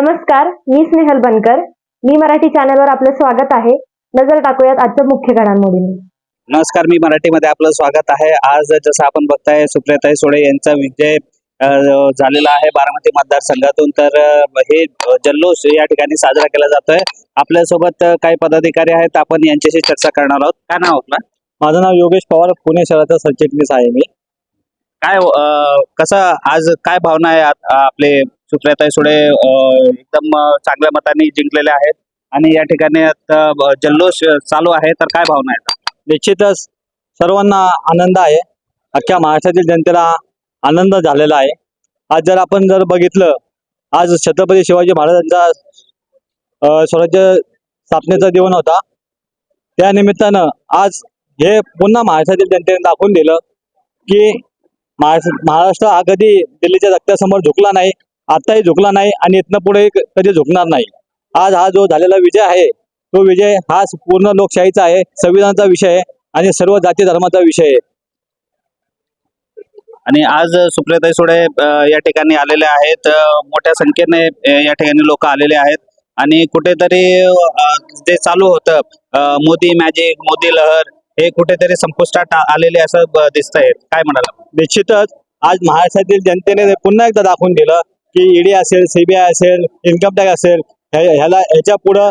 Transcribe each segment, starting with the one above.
नमस्कार मी स्नेहल बनकर. मी मराठी चॅनलवर आपलं स्वागत आहे. नजर टाकूयात आजच्या मुख्य घडामोडींनी. नमस्कार मी मराठीमध्ये आपलं स्वागत आहे. आज जसं आपण बघताय सुप्रियाताई सोळे यांचा विजय झालेला आहे बारामती मतदारसंघातून. तर हे जल्लोष या ठिकाणी साजरा केला जातोय. आपल्यासोबत काही पदाधिकारी आहेत. आपण यांच्याशी चर्चा करणार आहोत. काय नाव आपलं? माझं नाव योगेश पवार. पुणे शहराचा सरचिटणीस आहे मी. काय कसं आज काय भावना आहे आपले सुप्रियाताई सोळे अ, एकदम चांगल्या मताने जिंकलेले आहेत. आणि या ठिकाणी आता जल्लोष चालू आहे. तर काय भावना आहेत? निश्चितच सर्वांना आनंद आहे. अख्ख्या महाराष्ट्रातील जनतेला आनंद झालेला आहे. आज जर आपण जर बघितलं आज छत्रपती शिवाजी महाराजांचा स्वराज्य स्थापनेचा दिवस होता. त्या निमित्तानं आज हे पुन्हा महाराष्ट्रातील जनतेने दाखवून दिलं की महाराष्ट्र महाराष्ट्र हा कधी दिल्लीच्या रक्तासमोर झुकला नाही. आताही झुकला नाही आणि इथनं पुढे कधी झुकणार नाही. आज हा जो झालेला विजय आहे तो विजय हा पूर्ण लोकशाहीचा आहे संविधानाचा विषय आहे आणि सर्व जाती धर्माचा विषय आहे. आणि आज सुप्रियाताई अ, या ठिकाणी आलेले आहेत. मोठ्या संख्येने या ठिकाणी लोक आलेले आहेत. आणि कुठेतरी जे चालू होतं मोदी मॅजिक मोदी लहर हे कुठेतरी संपुष्टात आलेले असं ब- दिसतंय. काय म्हणाला निश्चितच. आज महाराष्ट्रातील जनतेने पुन्हा एकदा दाखवून दिलं की ईडी असेल सीबीआय असेल इन्कम टॅक्स असेल ह्या- ह्याला ह्याच्या पुढं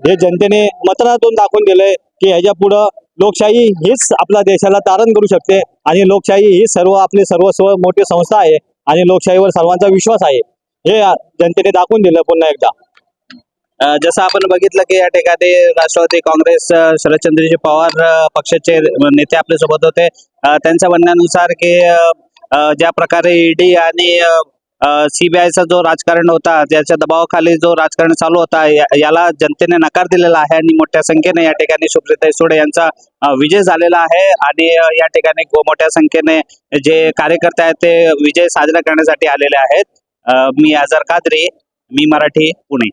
हे जनतेने मतदानातून दाखवून दिलंय की ह्याच्या पुढं लोकशाही हीच आपल्या देशाला तारण करू शकते आणि लोकशाही ही सर्व आपली सर्वस्व मोठी संस्था आहे आणि लोकशाहीवर सर्वांचा विश्वास आहे. हे जनतेने दाखवून दिलं पुन्हा एकदा. जसं आपण बघितलं की या ठिकाणी राष्ट्रवादी काँग्रेस शरदचंद्रजी पवार पक्षाचे नेते आपल्यासोबत होते. त्यांच्या म्हणण्यानुसार की ज्या प्रकारे ईडी आणि सीबीआयचा जो राजकारण होता त्याच्या दबावाखाली जो राजकारण चालू होता या- याला जनतेने नकार दिलेला आहे आणि मोठ्या संख्येने या ठिकाणी सुप्रियाताई सोडे यांचा विजय झालेला आहे आणि या ठिकाणी गो- मोठ्या संख्येने जे कार्यकर्ते आहेत ते विजय साजरा करण्यासाठी आलेले आहेत. मी आझार कादरे मी मराठी पुणे.